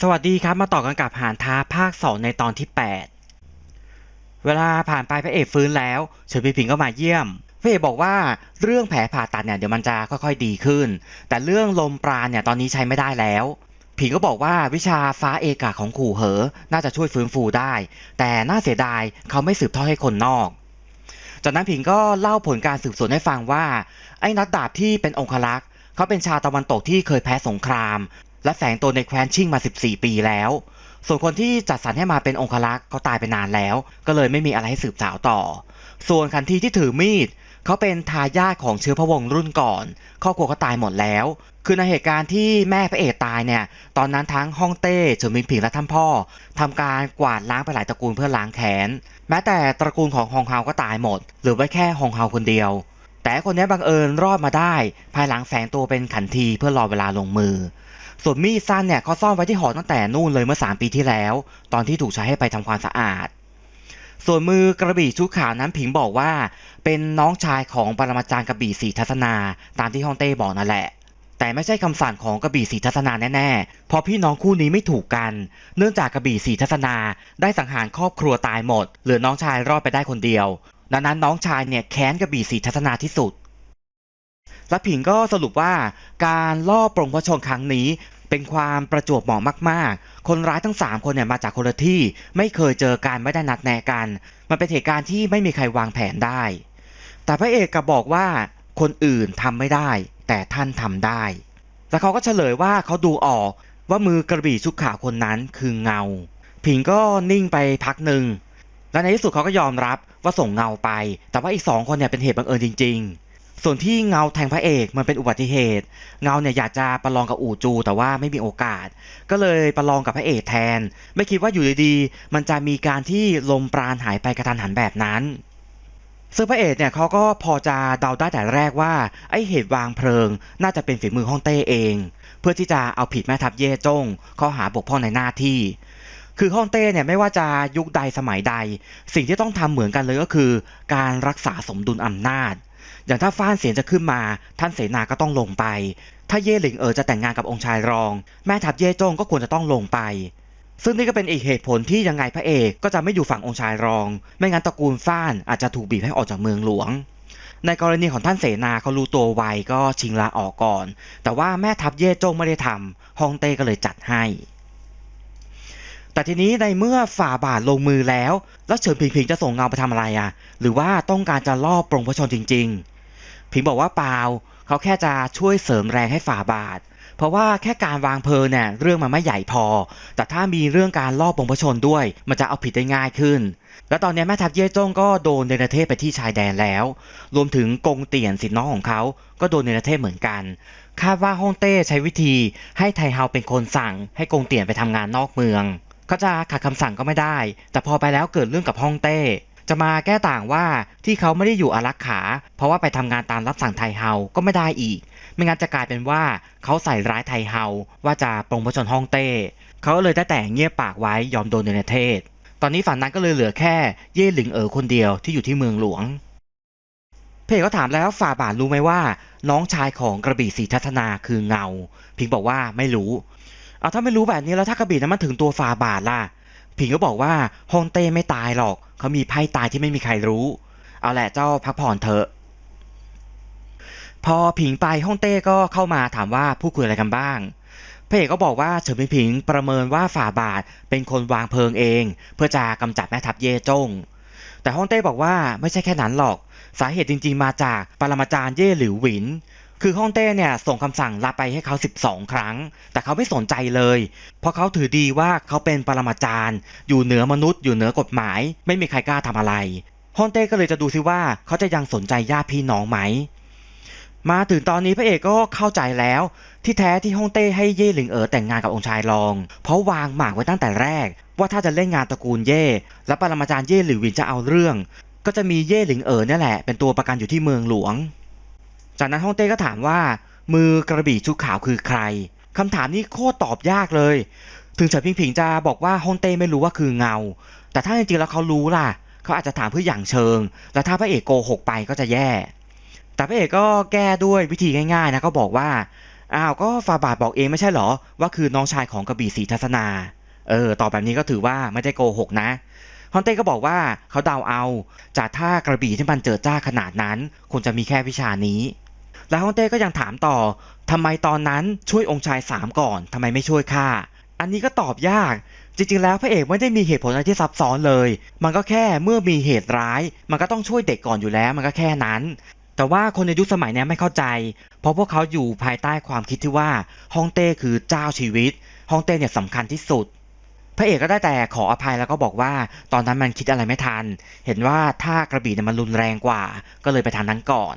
สวัสดีครับ มาต่อกันกับหานท้าภาค 2 ในตอนที่ 8 เวลาผ่านไปพระเอกฟื้นแล้วเฉินพีผิงก็มาเยี่ยม พระเอกบอกว่าเรื่องแผลผ่าตัดเนี่ยเดี๋ยวมันจะค่อยๆดีขึ้น แต่เรื่องลมปราณเนี่ยตอนนี้ใช้ไม่ได้แล้ว ผิงก็บอกว่าวิชาฟ้าเอกาของขู่เหอ น่าจะช่วยฟื้นฟูได้ แต่น่าเสียดายเขาไม่สืบทอดให้คนนอก จากนั้นผิงก็เล่าผลการสืบสวนให้ฟังว่าไอ้นักดาบที่เป็นองคลักษ์เขาเป็นชาวตะวันตกที่เคยแพ้สงคราม และแฝงตัวในแคว้นชิ่งมา 14 ปีแล้ว ส่วนคนที่จัดสรรให้มาเป็นองคลักษ์เขาตายไปนานแล้ว ก็เลยไม่มีอะไรให้สืบสาวต่อ ส่วนขันทีที่ถือมีดเขาเป็นทายาทของเชื้อพระวงศ์รุ่นก่อน ครอบครัวเขาตายหมดแล้ว คือในเหตุการณ์ที่แม่พระเอกตายเนี่ย ตอนนั้นทั้งฮ่องเต้เฉินมินผิงและท่านพ่อทำการกวาดล้างไปหลายตระกูลเพื่อล้างแค้น แม้แต่ตระกูลของฮองเฮาก็ตายหมดหลือไว้แค่ฮองเฮาคนเดียว แต่คนนี้บังเอิญรอดมาได้ ภายหลังแฝงตัวเป็นขันทีเพื่อรอเวลาลงมือ ส่วนมีดสั้นเนี่ยเขาซ่อนไว้ที่หอตั้งแต่นู่นเลยเมื่อ 3 ปีที่แล้ว ตอนที่ถูกใช้ให้ไปทำความสะอาด ส่วนมือกระบี่ชุดขาวนั้นผิงบอกว่า เป็นน้องชายของปรมาจารย์กระบี่สีทัศนา ตามที่ฮ่องเต้บอกนั่นแหละ แต่ไม่ใช่คำสั่งของกระบี่สีทัศนาแน่ๆ เพราะพี่น้องคู่นี้ไม่ถูกกัน เนื่องจากกระบี่สีทัศนาได้สังหารครอบครัวตายหมด เหลือน้องชายรอดไปได้คนเดียว ดังนั้นน้องชายเนี่ยแค้นกระบี่สีทัศนาที่สุด และผิงก็สรุปว่าการล่อปรงพระชนครั้งนี้เป็นความประจวบเหมาะมาก ๆ คนร้ายทั้ง 3 คนเนี่ยมาจากคนละที่ ไม่เคยเจอกันไม่ได้นัดแนะกัน มันเป็นเหตุการณ์ที่ไม่มีใครวางแผนได้ แต่พระเอกกลับบอกว่าคนอื่นทำไม่ได้ แต่ท่านทำได้ แล้วเขาก็เฉลยว่าเขาดูออกว่ามือกระบี่ชุดขาวคนนั้นคือเงา ผิงก็นิ่งไปพักหนึ่งและในที่สุดเขาก็ยอมรับว่าส่งเงาไป แต่ว่าอีกสองคนเนี่ยเป็นเหตุบังเอิญจริง ๆ ส่วนที่เงาแทงพระเอกมันเป็นอุบัติเหตุ เงาเนี่ยอยากจะประลองกับอู่จู แต่ว่าไม่มีโอกาส ก็เลยประลองกับพระเอกแทน ไม่คิดว่าอยู่ดีๆมันจะมีการที่ลมปราณหายไปกระทันหันแบบนั้นซึ่งพระเอกเนี่ยเขาก็พอจะเดาได้แต่แรกว่าไอเหตุวางเพลิง น่าจะเป็นฝีมือฮ่องเต้เอง เพื่อที่จะเอาผิดแม่ทัพเย่จงข้อหาบกพร่องในหน้าที่ คือฮ่องเต้เนี่ยไม่ว่าจะยุคใดสมัยใด สิ่งที่ต้องทำเหมือนกันเลยก็คือ การรักษาสมดุลอำนาจ อย่างถ้าฟ้านเสียงจะขึ้นมา ท่านเสนาก็ต้องลงไป ถ้าเย่หลิงเอ๋อจะแต่งงานกับองค์ชายรอง แม่ทัพเย่จงก็ควรจะต้องลงไป ซึ่งนี่ก็เป็นอีกเหตุผลที่ยังไงพระเอกก็จะไม่อยู่ฝั่งองค์ชายรอง ไม่งั้นตระกูลฟ้านอาจจะถูกบีบให้ออกจากเมืองหลวง ในกรณีของท่านเสนาเขารู้ตัวไวก็ชิงลาออกก่อน แต่ว่าแม่ทัพเย่จงไม่ได้ทำฮองเต้ก็เลยจัดให้แต่ทีนี้ในเมื่อฝ่าบาทลงมือแล้ว แล้วเฉินผิงผิงจะส่งเงาไปทำอะไรอะ หรือว่าต้องการจะล่อปรงพระชนจริง ๆผิงบอกว่าเปล่าเขาแค่จะช่วยเสริมแรงให้ฝ่าบาท เพราะว่าแค่การวางเพลิงเนี่ยเรื่องมันไม่ใหญ่พอ แต่ถ้ามีเรื่องการลอปรงพชนด้วย มันจะเอาผิดได้ง่ายขึ้น และตอนนี้แม่ทัพเย่จงก็โดนเนรเทศไปที่ชายแดนแล้ว รวมถึงกงเตียนสิทธิน้องของเขา ก็โดนเนรเทศเหมือนกัน คาดว่าฮ่องเต้ใช้วิธีให้ไทเฮาเป็นคนสั่ง ให้กงเตียนไปทำงานนอกเมืองก็จะขัดคำสั่งก็ไม่ได้ แต่พอไปแล้วเกิดเรื่องกับฮ่องเต้ จะมาแก้ต่างว่าที่เขาไม่ได้อยู่อารักขา เพราะว่าไปทำงานตามรับสั่งไทเฮาก็ไม่ได้อีก ไม่งั้นจะกลายเป็นว่าเขาใส่ร้ายไทเฮาว่าจะปรงพระชนฮ่องเต้ เขาก็เลยได้แต่เงียบปากไว้ยอมโดนเนรเทศ ตอนนี้ฝั่งนั้นก็เลยเหลือแค่เย่หลิงเอ๋อคนเดียวที่อยู่ที่เมืองหลวง เพจก็ถามแล้วฝ่าบาทรู้ไหมว่า น้องชายของกระบี่ศรีทัศนาคือเงา พิงบอกว่าไม่รู้เอาถ้าไม่รู้แบบนี้แล้วถ้ากระบี่นั้นมันถึงตัวฝ่าบาทล่ะ พิงก็บอกว่าฮองเต้ไม่ตายหรอก เขามีไพ่ตายที่ไม่มีใครรู้ เอาแหละเจ้าพักผ่อนเถอะ พอผิงไปฮ่องเต้ก็เข้ามาถามว่าพูดคุยอะไรกันบ้างพระเอกก็บอกว่าเฉินผิงผิงประเมินว่าฝ่าบาทเป็นคนวางเพลิงเอง เพื่อจะกำจัดแม่ทัพเย่จง แต่ฮ่องเต้บอกว่าไม่ใช่แค่นั้นหรอก สาเหตุจริง ๆ มาจากปรมาจารย์เย่หลิวหวิน คือฮ่องเต้เนี่ยส่งคำสั่งลาไปให้เขา 12 ครั้ง แต่เขาไม่สนใจเลย เพราะเขาถือดีว่าเขาเป็นปรมาจารย์ อยู่เหนือมนุษย์ อยู่เหนือกฎหมาย ไม่มีใครกล้าทำอะไรฮ่องเต้ก็เลยจะดูซิว่าเขาจะยังสนใจญาติพี่น้องไหม มาถึงตอนนี้พระเอกก็เข้าใจแล้ว ที่แท้ที่ฮ่องเต้ให้เย่หลิงเอ๋อแต่งงานกับองค์ชายรอง เพราะวางหมากไว้ตั้งแต่แรก ว่าถ้าจะเล่นงานตระกูลเย่และปรมาจารย์เย่หลิววินจะเอาเรื่อง ก็จะมีเย่หลิงเอ๋อเนี่ยแหละเป็นตัวประกันอยู่ที่เมืองหลวง จากนั้นฮ่องเต้ก็ถามว่า มือกระบี่ชุดขาวคือใครคำถามนี้โคตรตอบยากเลย ถึงเฉินพิงผิงจะบอกว่าฮ่องเต้ไม่รู้ว่าคือเงา แต่ถ้าจริงๆแล้วเขารู้ล่ะ เขาอาจจะถามเพื่ออย่างเชิง และถ้าพระเอกโกหกไปก็จะแย่ แต่พระเอกก็แก้ด้วยวิธีง่ายๆนะก็บอกว่าอ้าวก็ฟาบาทบอกเองไม่ใช่เหรอ ว่าคือน้องชายของกระบี่ศรีทัศนา เออตอบแบบนี้ก็ถือว่าไม่ได้โกหกนะฮอนเต้ก็บอกว่าเขาเดาเอาจากท่ากระบี่ที่มันเจิดจ้าขนาดนั้นคงจะมีแค่วิชานี้ แล้วฮอนเต้ก็ยังถามต่อทำไมตอนนั้นช่วยองค์ชายสามก่อนทำไมไม่ช่วยข้าอันนี้ก็ตอบยาก จริงๆ แล้วพระเอกไม่ได้มีเหตุผลอะไรที่ซับซ้อนเลย มันก็แค่เมื่อมีเหตุร้าย มันก็ต้องช่วยเด็กก่อนอยู่แล้ว มันก็แค่นั้น แต่ว่าคนในยุคสมัยนี้ไม่เข้าใจ เพราะพวกเขาอยู่ภายใต้ความคิดที่ว่าฮ่องเต้คือเจ้าชีวิตฮ่องเต้เนี่ยสำคัญที่สุดพระเอกก็ได้แต่ขออภัยแล้วก็บอกว่าตอนนั้นมันคิดอะไรไม่ทัน เห็นว่าท่ากระบี่เนี่ยมันรุนแรงกว่า ก็เลยไปทางนั้นก่อน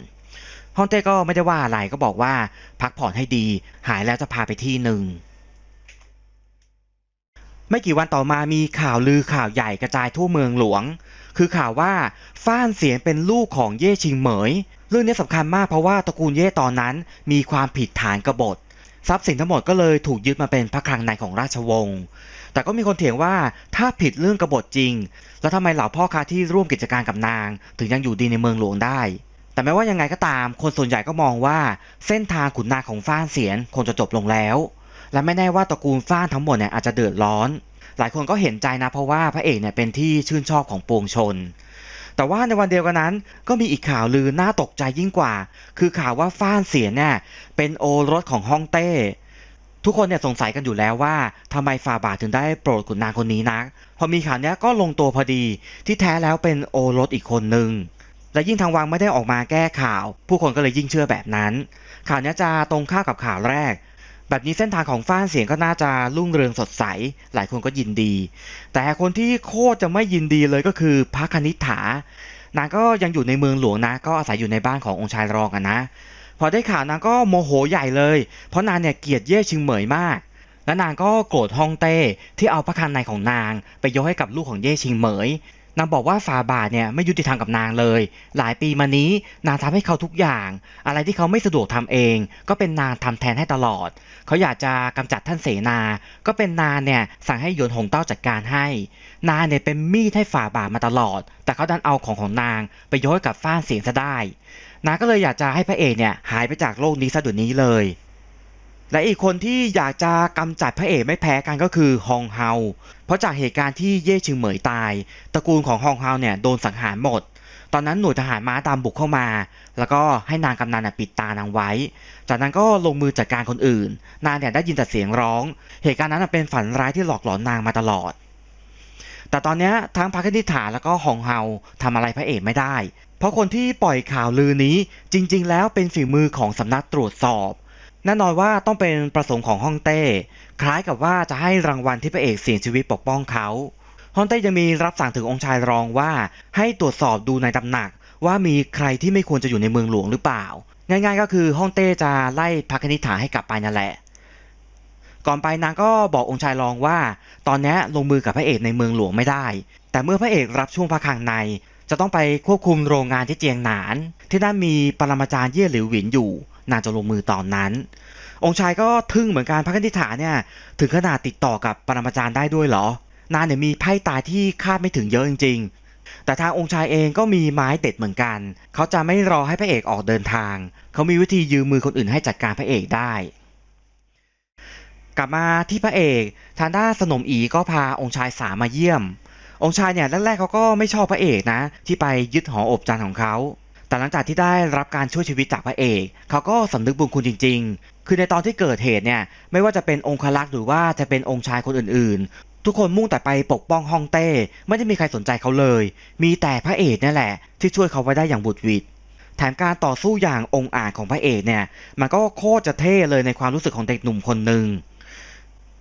ฮ่องเต้ก็ไม่ได้ว่าอะไรก็บอกว่า พักผ่อนให้ดี หายแล้วจะพาไปที่หนึ่งไม่กี่วันต่อมามีข่าวลือข่าวใหญ่กระจายทั่วเมืองหลวง คือข่าวว่าฟ้านเสียงเป็นลูกของเย่ชิงเหมย เรื่องนี้สำคัญมากเพราะว่าตระกูลเย่ตอนนั้นมีความผิดฐานกบฏ ทรัพย์สินทั้งหมดก็เลยถูกยึดมาเป็นพระคลังในของราชวงศ์ แต่ก็มีคนเถียงว่าถ้าผิดเรื่องกบฏจริง แล้วทำไมเหล่าพ่อค้าที่ร่วมกิจการกับนาง ถึงยังอยู่ดีในเมืองหลวงได้ แต่ไม่ว่ายังไงก็ตาม คนส่วนใหญ่ก็มองว่าเส้นทางขุนนางของฟ้านเสียนคงจะจบลงแล้ว และไม่แน่ว่าตระกูลฟ้านทั้งหมดเนี่ยอาจจะเดือดร้อน หลายคนก็เห็นใจนะเพราะว่าพระเอกเนี่ยเป็นที่ชื่นชอบของปวงชน แต่ว่าในวันเดียวกันนั้น ก็มีอีกข่าวลือน่าตกใจยิ่งกว่า คือข่าวว่าฟ้านเสียนเนี่ยเป็นโอรสของฮ่องเต้ ทุกคนเนี่ยสงสัยกันอยู่แล้วว่าทำไมฟาบาทถึงได้โปรดขุนนางคนนี้นักพอมีข่าวนี้ก็ลงตัวพอดีที่แท้แล้วเป็นโอรสอีกคนหนึ่ง และยิ่งทางวังไม่ได้ออกมาแก้ข่าว ผู้คนก็เลยยิ่งเชื่อแบบนั้น ข่าวนี้จะตรงข้ากับข่าวแรก แบบนี้เส้นทางของฟ้านเสียงก็น่าจะรุ่งเรืองสดใส หลายคนก็ยินดี แต่คนที่โคตรจะไม่ยินดีเลยก็คือพระคณิษฐานางก็ยังอยู่ในเมืองหลวงนะ ก็อาศัยอยู่ในบ้านขององค์ชายรองกันนะ พอได้ข่าวนางก็โมโหใหญ่เลย เพราะนางเนี่ยเกลียดเย่ชิงเหมยมากและนางก็โกรธฮ่องเต้ที่เอาพระคันในของนาง ไปยกให้กับลูกของเย่ชิงเหมย นางบอกว่าฟาบาทเนี่ยไม่ยุติธรรมกับนางเลย หลายปีมานี้นางทำให้เขาทุกอย่าง อะไรที่เขาไม่สะดวกทำเอง ก็เป็นนางทำแทนให้ตลอด เขาอยากจะกำจัดท่านเสนา ก็เป็นนางเนี่ยสั่งให้หยนหงเต้าจัดการให้ นางเนี่ยเป็นมีดให้ฝ่าบาทมาตลอด แต่เขาดันเอาของของนางไปยกให้กับฟ้านเสียงซะได้ นางก็เลยอยากจะให้พระเอกเนี่ยหายไปจากโลกนี้ซะเดี๋ยวนี้เลย และอีกคนที่อยากจะกำจัดพระเอกไม่แพ้กันก็คือฮองเฮา เพราะจากเหตุการณ์ที่เย่ชิงเหมยตาย ตระกูลของฮองเฮาเนี่ยโดนสังหารหมด ตอนนั้นหน่วยทหารม้าตามบุกเข้ามา แล้วก็ให้นางกำนันปิดตานางไว้ จากนั้นก็ลงมือจัดการคนอื่น นางเนี่ยได้ยินแต่เสียงร้อง เหตุการณ์นั้นเป็นฝันร้ายที่หลอกหลอนนางมาตลอด แต่ตอนนี้ทั้งพระคณิฐาแล้วก็ฮองเฮาทำอะไรพระเอกไม่ได้ เพราะคนที่ปล่อยข่าวลือนี้จริง ๆ แล้วเป็นฝีมือของสำนักตรวจสอบ แน่นอนว่าต้องเป็นประสงค์ของฮ่องเต้ คล้ายกับว่าจะให้รางวัลที่พระเอกเสี่ยงชีวิตปกป้องเขาฮ่องเต้ยังมีรับสั่งถึงองค์ชายรองว่า ให้ตรวจสอบดูในตำหนัก ว่ามีใครที่ไม่ควรจะอยู่ในเมืองหลวงหรือเปล่า ง่ายๆก็คือฮ่องเต้จะไล่พระคณิฐาให้กลับไปนั่นแหละ ก่อนไปนางก็บอกองค์ชายรองว่า ตอนนี้ลงมือกับพระเอกในเมืองหลวงไม่ได้ แต่เมื่อพระเอกรับช่วงพระคังใน จะต้องไปควบคุมโรงงานที่เจียงหนาน ที่นั่นมีปรมาจารย์เย่หลิวหวินอยู่ นางจะลงมือตอนนั้น องค์ชายก็ทึ่งเหมือนกันพระคณิฐาเนี่ยถึงขนาดติดต่อกับปรมาจารย์ได้ด้วยเหรอ นางเนี่ยมีไพ่ตายที่คาดไม่ถึงเยอะจริง ๆ แต่ทางองค์ชายเองก็มีไม้เด็ดเหมือนกัน เขาจะไม่รอให้พระเอกออกเดินทาง เขามีวิธียืมมือคนอื่นให้จัดการพระเอกได้กลับมาที่พระเอกทางด้านสนมอีก็พาองค์ชายสามมาเยี่ยม องค์ชายเนี่ยแรกๆเขาก็ไม่ชอบพระเอกนะ ที่ไปยึดหออบจันทร์ของเขา แต่หลังจากที่ได้รับการช่วยชีวิตจากพระเอก เขาก็สำนึกบุญคุณจริง ๆ คือในตอนที่เกิดเหตุเนี่ยไม่ว่าจะเป็นองคลักษ์หรือว่าจะเป็นองค์ชายคนอื่นๆ ทุกคนมุ่งแต่ไปปกป้องฮ่องเต้ ไม่ได้มีใครสนใจเขาเลย มีแต่พระเอกนี่แหละ ที่ช่วยเขาไว้ได้อย่างบุดวิดแถมการต่อสู้อย่างองอาจของพระเอกเนี่ยมันก็โคตรจะเท่เลยในความรู้สึกของเด็กหนุ่มคนหนึ่ง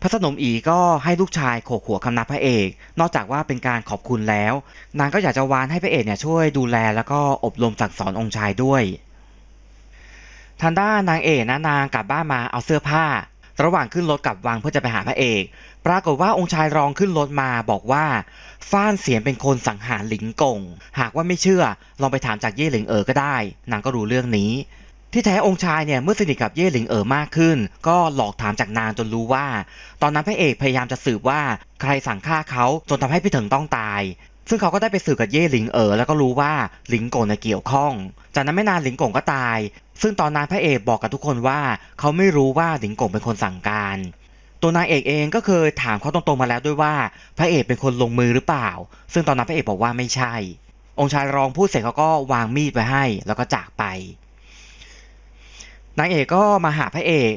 พระสนมอีก็ให้ลูกชายโขกหัวคำนับพระเอก นอกจากว่าเป็นการขอบคุณแล้ว นางก็อยากจะวานให้พระเอกเนี่ยช่วยดูแลแล้วก็อบรมสั่งสอนองค์ชายด้วยทางด้านนางเอกนะนางกลับบ้านมาเอาเสื้อผ้า ระหว่างขึ้นรถกลับวังเพื่อจะไปหาพระเอก ปรากฏว่าองค์ชายรองขึ้นรถมาบอกว่าฟ้านเสียนเป็นคนสังหารหลิงกง หากว่าไม่เชื่อลองไปถามจากเย่หลิงเอ๋อก็ได้ นางก็รู้เรื่องนี้ ที่แท้องค์ชายเนี่ยเมื่อสนิทกับเย่หลิงเอ๋อมากขึ้น ก็หลอกถามจากนางจนรู้ว่า ตอนนั้นพระเอกพยายามจะสืบว่าใครสั่งฆ่าเขาจนทำให้พี่เถิงต้องตาย ซึ่งเขาก็ได้ไปสื่อกับเย่หลิงเอ๋อแล้วก็รู้ว่าหลิงกงเนี่ยเกี่ยวข้อง จากนั้นไม่นานหลิงกงก็ตาย ซึ่งตอนนั้นพระเอกบอกกับทุกคนว่า เขาไม่รู้ว่าหลิงกงเป็นคนสั่งการ ตัวนางเอกเองก็เคยถามเขาตรงๆมาแล้วด้วยว่า พระเอกเป็นคนลงมือหรือเปล่า ซึ่งตอนนั้นพระเอกบอกว่าไม่ใช่ องค์ชายรองพูดเสร็จเขาก็วางมีดไว้ให้ แล้วก็จากไป นางเอกก็มาหาพระเอก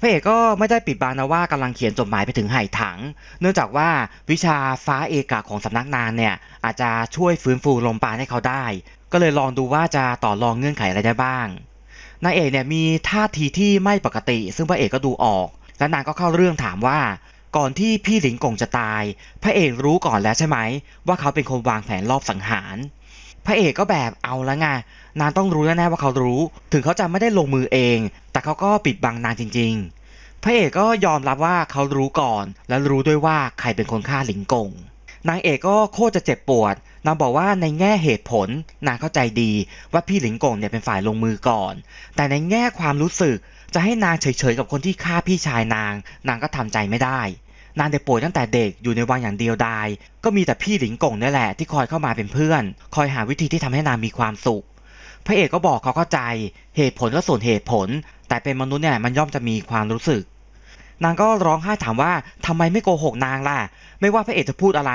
พระเอกก็ไม่ได้ปิดบังนะว่ากำลังเขียนจดหมายไปถึงไห่ถัง เนื่องจากว่าวิชาฟ้าเอกะของสำนักนางเนี่ยอาจจะช่วยฟื้นฟูลมปราณให้เขาได้ ก็เลยลองดูว่าจะต่อรองเงื่อนไขอะไรได้บ้าง นางเอกเนี่ยมีท่าทีที่ไม่ปกติ ซึ่งพระเอกก็ดูออก และนางก็เข้าเรื่องถามว่า ก่อนที่พี่หลิงกงจะตาย พระเอกรู้ก่อนแล้วใช่ไหม ว่าเขาเป็นคนวางแผนรอบสังหาร พระเอกก็แบบเอาแล้วไงนางต้องรู้แน่ๆว่าเขารู้ ถึงเขาจะไม่ได้ลงมือเอง แต่เขาก็ปิดบังนางจริง ๆ พระเอกก็ยอมรับว่าเขารู้ก่อน และรู้ด้วยว่าใครเป็นคนฆ่าหลิงกงนางเอกก็โคตรจะเจ็บปวด นางบอกว่าในแง่เหตุผล นางเข้าใจดีว่าพี่หลิงกงเนี่ยเป็นฝ่ายลงมือก่อน แต่ในแง่ความรู้สึกจะให้นางเฉยๆกับคนที่ฆ่าพี่ชายนาง นางก็ทำใจไม่ได้ นางเด็กป่วยตั้งแต่เด็กอยู่ในวังอย่างเดียวดายก็มีแต่พี่หลิงกงนี่แหละที่คอยเข้ามาเป็นเพื่อน คอยหาวิธีที่ทำให้นางมีความสุข พระเอกก็บอกเขาเข้าใจ เหตุผลก็ส่วนเหตุผล แต่เป็นมนุษย์เนี่ยมันย่อมจะมีความรู้สึก นางก็ร้องไห้ถามว่าทำไมไม่โกหกนางล่ะ ไม่ว่าพระเอกจะพูดอะไร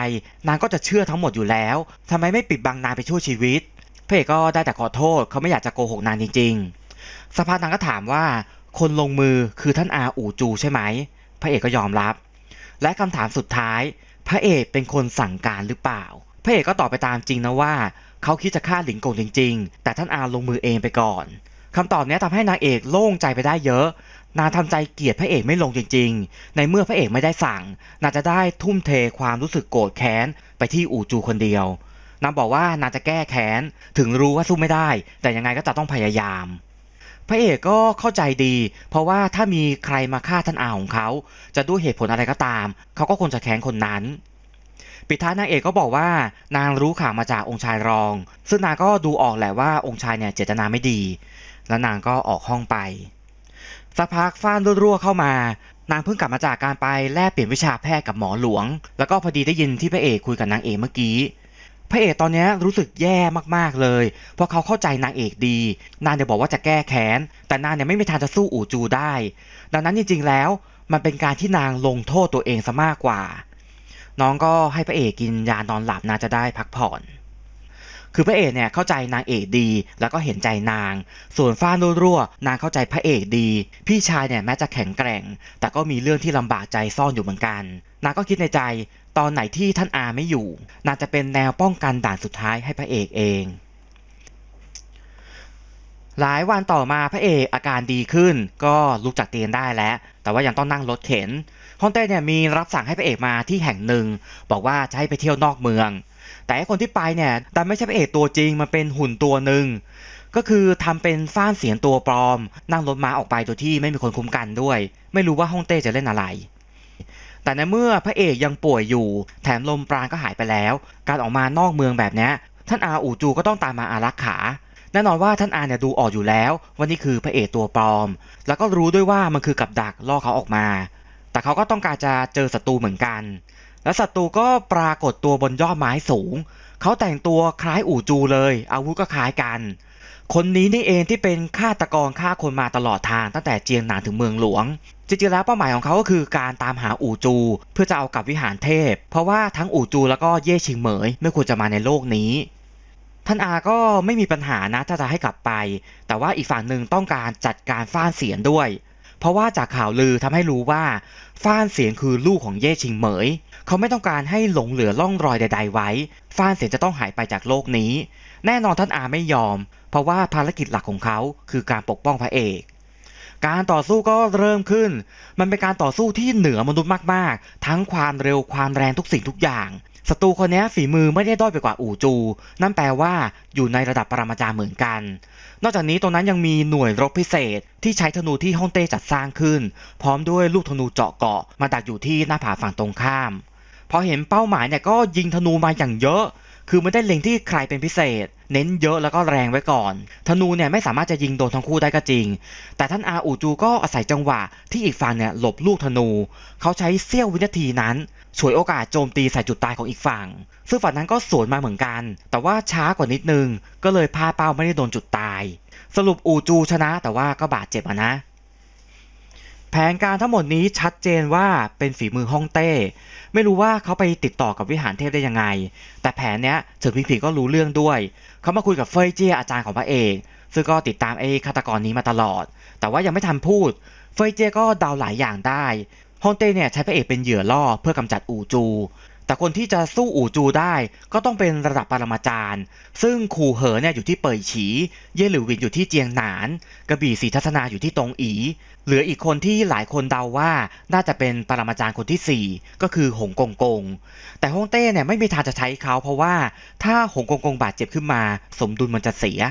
นางก็จะเชื่อทั้งหมดอยู่แล้วทำไมไม่ปิดบังนางไปชั่วชีวิต พระเอกก็ได้แต่ขอโทษเขาไม่อยากจะโกหกนางจริงๆสภานางก็ถามว่า คนลงมือคือท่านอาอู่จูใช่ไหมพระเอกก็ยอมรับ และคำถามสุดท้าย พระเอกเป็นคนสั่งการหรือเปล่า พระเอกก็ตอบไปตามจริงนะว่า เขาคิดจะฆ่าหลิงกงจริง ๆ แต่ท่านอาลงมือเองไปก่อนคำตอบนี้ทำให้นางเอกโล่งใจไปได้เยอะ นางทำใจเกลียดพระเอกไม่ลงจริง ๆ ในเมื่อพระเอกไม่ได้สั่ง นางจะได้ทุ่มเทความรู้สึกโกรธแค้นไปที่อู่จูคนเดียวนางบอกว่านางจะแก้แค้น ถึงรู้ว่าสู้ไม่ได้ แต่ยังไงก็จะต้องพยายาม พระเอกก็เข้าใจดี เพราะว่าถ้ามีใครมาฆ่าท่านอาของเขา จะด้วยเหตุผลอะไรก็ตาม เขาก็คงจะแค้นคนนั้น ปิดท้ายนางเอกก็บอกว่านางรู้ข่าวมาจากองค์ชายรอง ซึ่งนางก็ดูออกแหละว่าองค์ชายเนี่ยเจตนาไม่ดี แล้วนางก็ออกห้องไปสักพักฟ้านรั่วๆเข้ามา นางเพิ่งกลับมาจากการไปแลกเปลี่ยนวิชาแพทย์กับหมอหลวง แล้วก็พอดีได้ยินที่พระเอกคุยกับนางเอกเมื่อกี้ พระเอกตอนนี้รู้สึกแย่มากๆเลย เพราะเขาเข้าใจนางเอกดี นางเนี่ยบอกว่าจะแก้แค้น แต่นางเนี่ยไม่มีทางจะสู้อู่จูได้ ดังนั้นจริงๆแล้ว มันเป็นการที่นางลงโทษตัวเองซะมากกว่า น้องก็ให้พระเอกกินยานอนหลับนางจะได้พักผ่อน คือพระเอกเนี่ยเข้าใจนางเอกดี แล้วก็เห็นใจนาง ส่วนฟ้านรั่วนางเข้าใจพระเอกดี พี่ชายเนี่ยแม้จะแข็งแกร่ง แต่ก็มีเรื่องที่ลำบากใจซ่อนอยู่เหมือนกัน นางก็คิดในใจตอนไหนที่ท่านอาไม่อยู่ นางจะเป็นแนวป้องกันด่านสุดท้ายให้พระเอกเองหลายวันต่อมาพระเอกอาการดีขึ้น ก็ลุกจากเตียงได้แล้ว แต่ว่ายังต้องนั่งรถเข็นฮอนเต้เนี่ยมีรับสั่งให้พระเอกมาที่แห่งหนึ่ง บอกว่าจะให้ไปเที่ยวนอกเมือง แต่ไอ้คนที่ไปเนี่ยดันไม่ใช่พระเอกตัวจริงมันเป็นหุ่นตัวหนึ่งก็คือทำเป็นฟ้านเสียงตัวปลอม นั่งรถม้าออกไปโดยที่ไม่มีคนคุ้มกันด้วย ไม่รู้ว่าฮ่องเต้จะเล่นอะไร แต่ในเมื่อพระเอกยังป่วยอยู่ แถมลมปราณก็หายไปแล้ว การออกมานอกเมืองแบบนี้ท่านอาอูจูก็ต้องตามมาอารักขา แน่นอนว่าท่านอาเนี่ยดูออกอยู่แล้วว่านี่คือพระเอกตัวปลอม แล้วก็รู้ด้วยว่ามันคือกับดักล่อเขาออกมา แต่เขาก็ต้องการจะเจอศัตรูเหมือนกัน และศัตรูก็ปรากฏตัวบนยอดไม้สูง เขาแต่งตัวคล้ายอู่จูเลย อาวุธก็คล้ายกัน คนนี้นี่เองที่เป็นฆาตกรฆ่าคนมาตลอดทางตั้งแต่เจียงหนานถึงเมืองหลวง จริงๆแล้วเป้าหมายของเขาก็คือการตามหาอู่จู เพื่อจะเอากลับวิหารเทพ เพราะว่าทั้งอู่จูแล้วก็เย่ชิงเหมยไม่ควรจะมาในโลกนี้ท่านอาก็ไม่มีปัญหานะถ้าจะให้กลับไป แต่ว่าอีกฝั่งหนึ่งต้องการจัดการฟ้านเสียนด้วย เพราะว่าจากข่าวลือทำให้รู้ว่าฟ้านเสียงคือลูกของเย่ชิงเหมย เขาไม่ต้องการให้หลงเหลือล่องรอยใด ๆ ไว้ ฟานเสียจะต้องหายไปจากโลกนี้ แน่นอนท่านอาไม่ยอม เพราะว่าภารกิจหลักของเขาคือการปกป้องพระเอกการต่อสู้ก็เริ่มขึ้น มันเป็นการต่อสู้ที่เหนือมนุษย์มากๆ ทั้งความเร็วความแรงทุกสิ่งทุกอย่าง ศัตรูคนนี้ฝีมือไม่ได้ด้อยไปกว่าอู่จู นั่นแปลว่าอยู่ในระดับปรมาจารย์เหมือนกัน นอกจากนี้ตรงนั้นยังมีหน่วยรบพิเศษ ที่ใช้ธนูที่ฮ่องเต้จัดสร้างขึ้น พร้อมด้วยลูกธนูเจาะเกาะมาดักอยู่ที่หน้าผาฝั่งตรงข้าม พอเห็นเป้าหมายเนี่ยก็ยิงธนูมาอย่างเยอะ คือไม่ได้เล็งที่ใครเป็นพิเศษ เน้นเยอะแล้วก็แรงไว้ก่อน ธนูเนี่ยไม่สามารถจะยิงโดนทั้งคู่ได้ก็จริง แต่ท่านอาอูจูก็อาศัยจังหวะที่อีกฝั่งเนี่ยหลบลูกธนู เขาใช้เสี้ยววินาทีนั้นฉวยโอกาสโจมตีใส่จุดตายของอีกฝั่ง ซึ่งฝั่งนั้นก็สวนมาเหมือนกัน แต่ว่าช้ากว่านิดนึง ก็เลยพลาดเป้าไม่ได้โดนจุดตาย สรุปอูจูชนะแต่ว่าก็บาดเจ็บอะนะ แผนการทั้งหมดนี้ชัดเจนว่าเป็นฝีมือฮ่องเต้ ไม่รู้ว่าเขาไปติดต่อกับวิหารเทพได้ยังไง แต่แผนเนี้ยเฉิงพิงผิงก็รู้เรื่องด้วย เขามาคุยกับเฟยเจี้ยอาจารย์ของพระเอกซึ่งก็ติดตามไอ้ฆาตกรนี้มาตลอด แต่ว่ายังไม่ทันพูด เฟยเจี้ยก็เดาหลายอย่างได้ฮ่องเต้เนี่ยใช้พระเอกเป็นเหยื่อล่อเพื่อกำจัดอูจู แต่คนที่จะสู้อู่จูได้ก็ต้องเป็นระดับปรมาจารย์ ซึ่งขู่เหอเนี่ยอยู่ที่เปยฉี เย่หลิวหวินอยู่ที่เจียงหนาน กระบี่ศรีทัศนาอยู่ที่ตงอี เหลืออีกคนที่หลายคนเดาว่าน่าจะเป็นปรมาจารย์คนที่ 4 ก็คือหงกงกง แต่ฮ่องเต้เนี่ยไม่มีทางจะใช้เขาเพราะว่าถ้าหงกงกงบาดเจ็บขึ้นมา สมดุลมันจะเสีย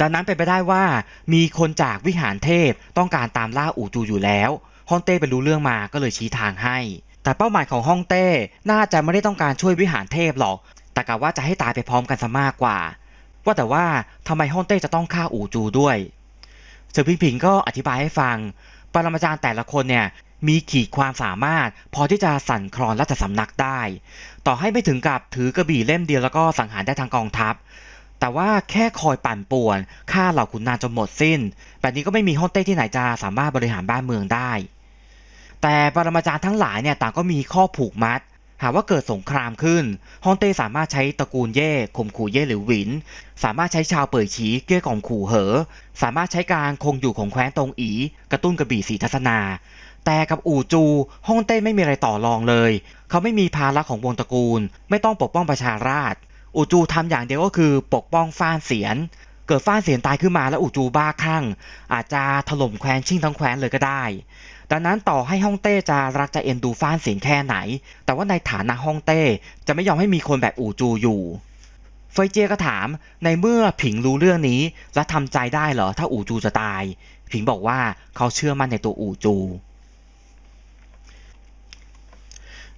ดังนั้นเป็นไปได้ว่ามีคนจากวิหารเทพต้องการตามล่าอู่จูอยู่แล้วฮ่องเต้ไปรู้เรื่องมาก็เลยชี้ทางให้ แต่เป้าหมายของฮ่องเต้ น่าจะไม่ได้ต้องการช่วยวิหารเทพหรอก แต่กะว่าจะให้ตายไปพร้อมกันซะมากกว่า ว่าแต่ว่าทำไมฮ่องเต้จะต้องฆ่าอูจูด้วยเฉิงพิงผิงก็อธิบายให้ฟัง ปรมาจารย์แต่ละคนเนี่ยมีขีดความสามารถ พอที่จะสั่นคลอนราชสำนักได้ ต่อให้ไม่ถึงกับถือกระบี่เล่มเดียวแล้วก็สังหารได้ทางกองทัพ แต่ว่าแค่คอยปั่นป่วนฆ่าเหล่าขุนนางจนหมดสิ้น แบบนี้ก็ไม่มีฮ่องเต้ที่ไหนจะสามารถบริหารบ้านเมืองได้ แต่ปรมาจารย์ทั้งหลายเนี่ยต่างก็มีข้อผูกมัด หากว่าเกิดสงครามขึ้นฮองเต้สามารถใช้ตระกูลเย่ข่มขู่เย่หรือหวิน สามารถใช้ชาวเป่ยฉีเกลี้ยกล่อมขู่เหอ สามารถใช้การคงอยู่ของแคว้นตรงอี กระตุ้นกระบี่สีทัศนา แต่กับอู่จูฮ่องเต้ไม่มีอะไรต่อรองเลย เขาไม่มีภาระของวงตระกูล ไม่ต้องปกป้องประชาราษฎร์อู่จูทำอย่างเดียวก็คือปกป้องฟ้านเสียนเกิดฟ้านเสียนตายขึ้นมาแล้วอู่จูบ้าคลั่งอาจจะถล่มแคว้นชิงทั้งแคว้นเลยก็ได้ ดังนั้นต่อให้ฮ่องเต้จะรักจะเอ็นดูฟ้านเสียนแค่ไหน แต่ว่าในฐานะฮ่องเต้จะไม่ยอมให้มีคนแบบอู่จูอยู่เฟยเจียก็ถามในเมื่อผิงรู้เรื่องนี้และทำใจได้เหรอถ้าอู่จูจะตาย ผิงบอกว่าเขาเชื่อมั่นในตัวอู่จู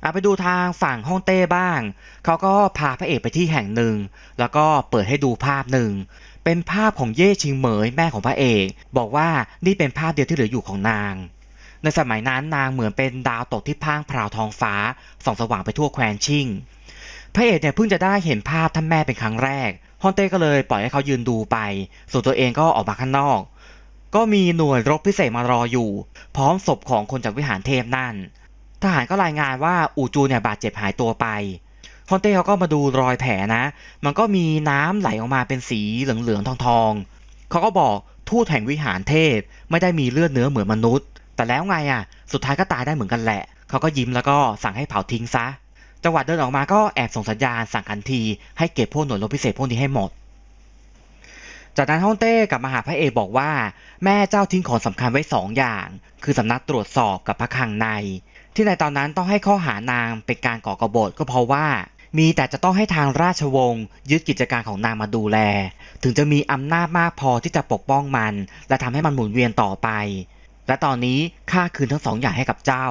อาไปดูทางฝั่งฮ่องเต้บ้าง เขาก็พาพระเอกไปที่แห่งหนึ่ง แล้วก็เปิดให้ดูภาพหนึ่ง เป็นภาพของเย่ชิงเหมยแม่ของพระเอก บอกว่านี่เป็นภาพเดียวที่เหลืออยู่ของนาง ในสมัยนั้นนางเหมือนเป็นดาวตกที่พ่างพราวทองฟ้าส่องสว่างไปทั่วแคว้นชิงพระเอกเนี่ยเพิ่งจะได้เห็นภาพท่านแม่เป็นครั้งแรกฮอนเต้ก็เลยปล่อยให้เขายืนดูไป ส่วนตัวเองก็ออกมาข้างนอก ก็มีหน่วยรบพิเศษมารออยู่ พร้อมศพของคนจากวิหารเทพนั่น ทหารก็รายงานว่าอูจูเนี่ยบาดเจ็บหายตัวไปฮอนเต้เขาก็มาดูรอยแผลนะ มันก็มีน้ำไหลออกมาเป็นสีเหลืองๆทองๆเขาก็บอกทูตแห่งวิหารเทพไม่ได้มีเลือดเนื้อเหมือนมนุษย์ แต่แล้วไงอะ สุดท้ายก็ตายได้เหมือนกันแหละ เขาก็ยิ้มแล้วก็สั่งให้เผาทิ้งซะ จังหวะเดินออกมาก็แอบส่งสัญญาณสั่งทันที ให้เก็บพวกหน่วยรบพิเศษพวกนี้ให้หมด จากนั้นฮ่องเต้กลับมาหาพระเอกบอกว่า แม่เจ้าทิ้งของสำคัญไว้สองอย่าง คือสำนักตรวจสอบกับพระคังใน ที่ในตอนนั้นต้องให้ข้อหานางเป็นการก่อกบฏก็เพราะว่ามีแต่จะต้องให้ทางราชวงศ์ยึดกิจการของนางมาดูแล ถึงจะมีอำนาจมากพอที่จะปกป้องมัน และทำให้มันหมุนเวียนต่อไป และตอนนี้ข้าคืนทั้งสองอย่างให้กับเจ้า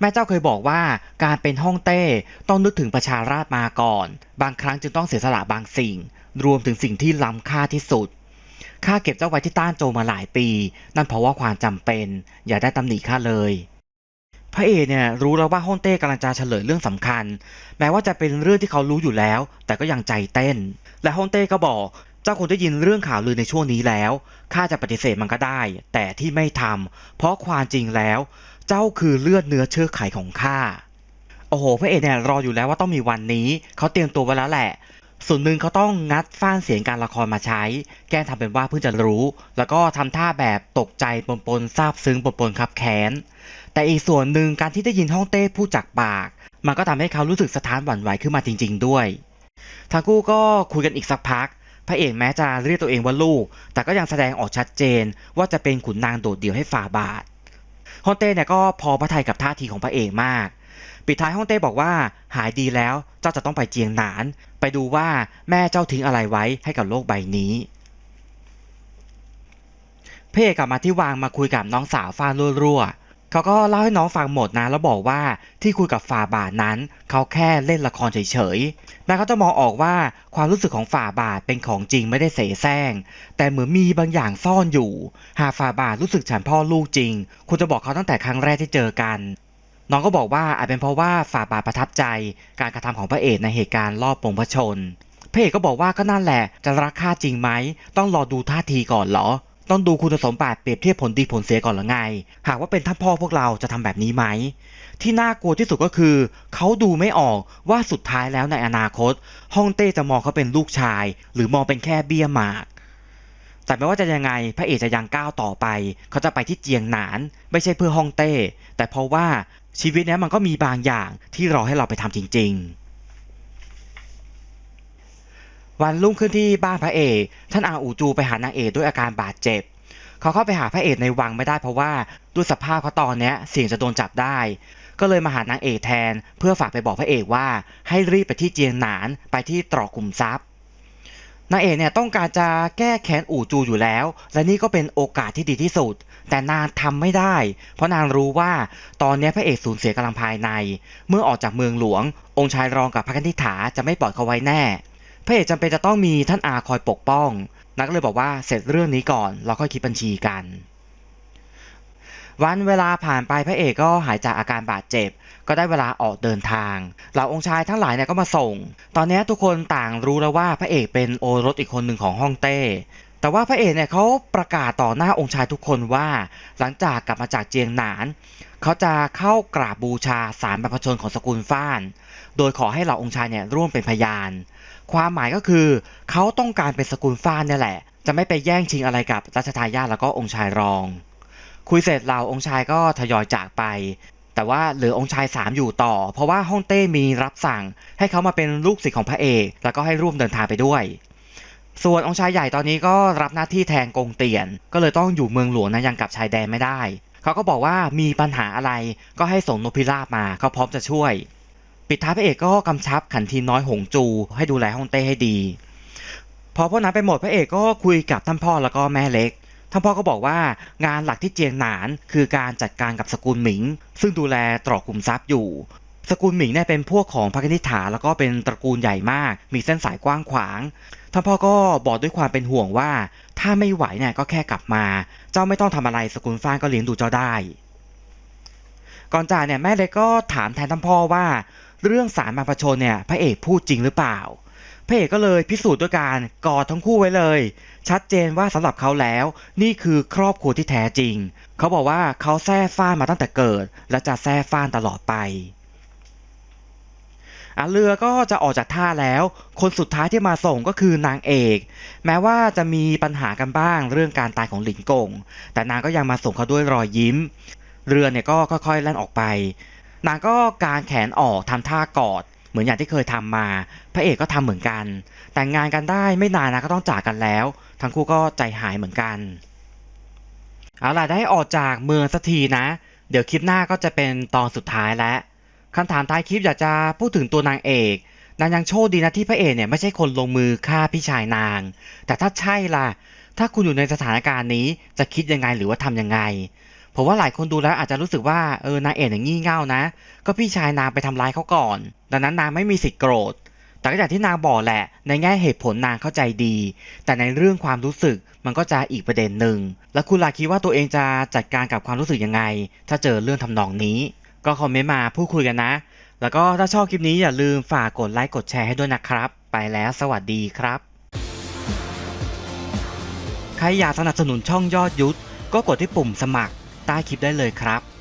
แม่เจ้าเคยบอกว่าการเป็นฮ่องเต้ต้องนึกถึงประชาราษฎร์มาก่อน บางครั้งจึงต้องเสียสละบางสิ่ง รวมถึงสิ่งที่ล้ำค่าที่สุดข้าเก็บเจ้าไว้ที่ต้านโจมาหลายปี นั่นเพราะว่าความจำเป็น อย่าได้ตำหนิข้าเลย พระเอกเนี่ยรู้แล้วว่าฮ่องเต้กำลังจะเฉลยเรื่องสำคัญ แม้ว่าจะเป็นเรื่องที่เขารู้อยู่แล้ว แต่ก็ยังใจเต้น และฮ่องเต้ก็บอก เจ้าคงได้ยินเรื่องข่าวลือในช่วงนี้แล้ว ข้าจะปฏิเสธมันก็ได้ แต่ที่ไม่ทำเพราะความจริงแล้ว เจ้าคือเลือดเนื้อเชื้อไขของข้า โอ้โห พระเอกเนี่ยรออยู่แล้วว่าต้องมีวันนี้ เขาเตรียมตัวไว้แล้วแหละ ส่วนหนึ่งเขาต้องงัดฟ้านเสียงการละครมาใช้ แกล้งทำเป็นว่าเพิ่งจะรู้ แล้วก็ทำท่าแบบตกใจปนปนๆซาบซึ้งปนปนๆคับแค้น แต่อีกส่วนหนึ่งการที่ได้ยินฮ่องเต้พูดจากปาก มันก็ทำให้เขารู้สึกสะท้านหวั่นไหวขึ้นมาจริง ๆ ด้วยทั้งคู่ก็คุยกันอีกสักพัก พระเอกแม้จะเรียกตัวเองว่าลูก แต่ก็ยังแสดงออกชัดเจน ว่าจะเป็นขุนนางโดดเดี่ยวให้ฝ่าบาทฮ่องเต้เนี่ยก็พอพระทัยกับท่าทีของพระเอกมาก ปิดท้ายฮ่องเต้บอกว่าหายดีแล้วเจ้าจะต้องไปเจียงหนาน ไปดูว่าแม่เจ้าทิ้งอะไรไว้ให้กับโลกใบนี้พระเอกกลับมาที่วางมาคุยกับน้องสาวฟ้ารั่วๆ เขาก็เล่าให้น้องฟังหมดนะแล้วบอกว่าที่คุยกับฝ่าบาทนั้น เขาแค่เล่นละครเฉยๆแม้เขาจะมองออกว่าความรู้สึกของฝ่าบาทเป็นของจริงไม่ได้เสแสร้ง แต่เหมือนมีบางอย่างซ่อนอยู่ หากฝ่าบาทรู้สึกฉันพ่อลูกจริงคุณจะบอกเขาตั้งแต่ครั้งแรกที่เจอกัน น้องก็บอกว่าอาจเป็นเพราะว่าฝ่าบาทประทับใจการกระทำของพระเอกในเหตุการณ์รอบปงพระชนพระเอกก็บอกว่าก็นั่นแหละจะรักข้าจริงไหมต้องรอดูท่าทีก่อนเหรอ ต้องดูคุณสมบัติเปรียบเทียบผลดีผลเสียก่อนหรือไง หากว่าเป็นท่านพ่อพวกเราจะทำแบบนี้ไหม ที่น่ากลัวที่สุดก็คือ เขาดูไม่ออกว่าสุดท้ายแล้วในอนาคตฮ่องเต้จะมองเขาเป็นลูกชาย หรือมองเป็นแค่เบี้ยหมาก แต่ไม่ว่าจะยังไงพระเอกจะยังก้าวต่อไป เขาจะไปที่เจียงหนาน ไม่ใช่เพื่อฮ่องเต้ แต่เพราะว่าชีวิตนี้มันก็มีบางอย่างที่รอให้เราไปทำจริง ๆ วันรุ่งขึ้นที่บ้านพระเอกท่านอาอูจูไปหานางเอกด้วยอาการบาดเจ็บ เขาเข้าไปหาพระเอกในวังไม่ได้เพราะว่าด้วยสภาพเขาตอนนี้เสี่ยงจะโดนจับได้ ก็เลยมาหานางเอกแทน เพื่อฝากไปบอกพระเอกว่าให้รีบไปที่เจียงหนานไปที่ตรอกขุมทรัพย์นางเอกเนี่ยต้องการจะแก้แค้นอู่จูอยู่แล้ว และนี่ก็เป็นโอกาสที่ดีที่สุด แต่นางทำไม่ได้ เพราะนางรู้ว่าตอนนี้พระเอกสูญเสียกำลังภายใน เมื่อออกจากเมืองหลวง องค์ชายรองกับพระกันิษฐาจะไม่ปล่อยเขาไว้แน่ พระเอกจำเป็นจะต้องมีท่านอาคอยปกป้อง นักเลยบอกว่าเสร็จเรื่องนี้ก่อนเราค่อยคิดบัญชีกัน วันเวลาผ่านไปพระเอกก็หายจากอาการบาดเจ็บ ก็ได้เวลาออกเดินทางเหล่าองค์ชายทั้งหลายเนี่ยก็มาส่ง ตอนนี้ทุกคนต่างรู้แล้วว่าพระเอกเป็นโอรสอีกคนหนึ่งของฮ่องเต้แต่ว่าพระเอกเนี่ยเขาประกาศต่อหน้าองค์ชายทุกคนว่า หลังจากกลับมาจากเจียงหนานเขาจะเข้ากราบบูชาสารบรรพชนของสกุลฟ้าน โดยขอให้เหล่าองค์ชายเนี่ยร่วมเป็นพยาน ความหมายก็คือ เขาต้องการเป็นสกุลฟ้านเนี่ยแหละ จะไม่ไปแย่งชิงอะไรกับรัชทายาทแล้วก็องค์ชายรอง คุยเสร็จเหล่าองค์ชายก็ทยอยจากไป แต่ว่าเหลือองค์ชายสามอยู่ต่อ เพราะว่าฮ่องเต้มีรับสั่ง ให้เขามาเป็นลูกศิษย์ของพระเอกแล้วก็ให้ร่วมเดินทางไปด้วย ส่วนองค์ชายใหญ่ตอนนี้ก็รับหน้าที่แทนกงเตียน ก็เลยต้องอยู่เมืองหลวงนะยังกลับชายแดนไม่ได้ เขาก็บอกว่ามีปัญหาอะไรก็ให้ส่งนพพิราบมาเขาพร้อมจะช่วย ปิดท้ายพระเอกก็กำชับขันทีน้อยหงจู ให้ดูแลฮ่องเต้ให้ดี พอพวกนั้นไปหมดพระเอกก็คุยกับท่านพ่อแล้วก็แม่เล็กท่านพ่อก็บอกว่างานหลักที่เจียงหนานคือการจัดการกับสกุลหมิง ซึ่งดูแลตรอกขุมทรัพย์อยู่ สกุลหมิงเนี่ยเป็นพวกของพระนิษฐาแล้วก็เป็นตระกูลใหญ่มาก มีเส้นสายกว้างขวางท่านพ่อก็บอกด้วยความเป็นห่วงว่า ถ้าไม่ไหวเนี่ยก็แค่กลับมา เจ้าไม่ต้องทำอะไรสกุลฟ้านก็เลี้ยงดูเจ้าได้ ก่อนจ่าเนี่ยแม่เล็กก็ถามแทนท่านพ่อว่า เรื่องสารบรรพชนเนี่ยพระเอกพูดจริงหรือเปล่า พระเอกก็เลยพิสูจน์ด้วยการกอดทั้งคู่ไว้เลย ชัดเจนว่าสำหรับเขาแล้ว นี่คือครอบครัวที่แท้จริง เขาบอกว่าเขาแท้ฟ้านมาตั้งแต่เกิด และจะแท้ฟ้านตลอดไปอะเรือก็จะออกจากท่าแล้ว คนสุดท้ายที่มาส่งก็คือนางเอก แม้ว่าจะมีปัญหากันบ้างเรื่องการตายของหลินกง แต่นางก็ยังมาส่งเขาด้วยรอยยิ้ม เรือเนี่ยก็ค่อยๆแล่นออกไป นางก็กางแขนออกทำท่ากอด เหมือนอย่างที่เคยทำมา พระเอกก็ทำเหมือนกัน แต่งงานกันได้ไม่นานนะก็ต้องจากกันแล้ว ทั้งคู่ก็ใจหายเหมือนกันเอาล่ะได้ออกจากเมืองสักทีนะ เดี๋ยวคลิปหน้าก็จะเป็นตอนสุดท้ายแล้วคำถามท้ายคลิปอยากจะพูดถึงตัวนางเอกนางยังโชคดีนะที่พระเอกเนี่ยไม่ใช่คนลงมือฆ่าพี่ชายนาง แต่ถ้าใช่ล่ะ ถ้าคุณอยู่ในสถานการณ์นี้จะคิดยังไงหรือว่าทำยังไง ผมว่าหลายคนดูแล้วอาจจะรู้สึกว่าเออนางเอกเนี่ยงี่เง่านะ ก็พี่ชายนางไปทำร้ายเขาก่อน ดังนั้นนางไม่มีสิทธิ์โกรธ แต่ก็อย่างที่นางบอกแหละ ในแง่เหตุผลนางเข้าใจดี แต่ในเรื่องความรู้สึกมันก็จะอีกประเด็นหนึ่ง แล้วคุณล่ะคิดว่าตัวเองจะจัดการกับความรู้สึกยังไง ถ้าเจอเรื่องทำนองนี้ ก็คอมเมนต์มาพูดคุยกันนะ แล้วก็ถ้าชอบคลิปนี้อย่าลืมฝากกดไลค์กดแชร์ให้ด้วยนะครับ ไปแล้วสวัสดีครับ ใครอยากสนับสนุนช่องยอดยุทธก็กดที่ปุ่มสมัคร ใต้คลิปได้เลยครับ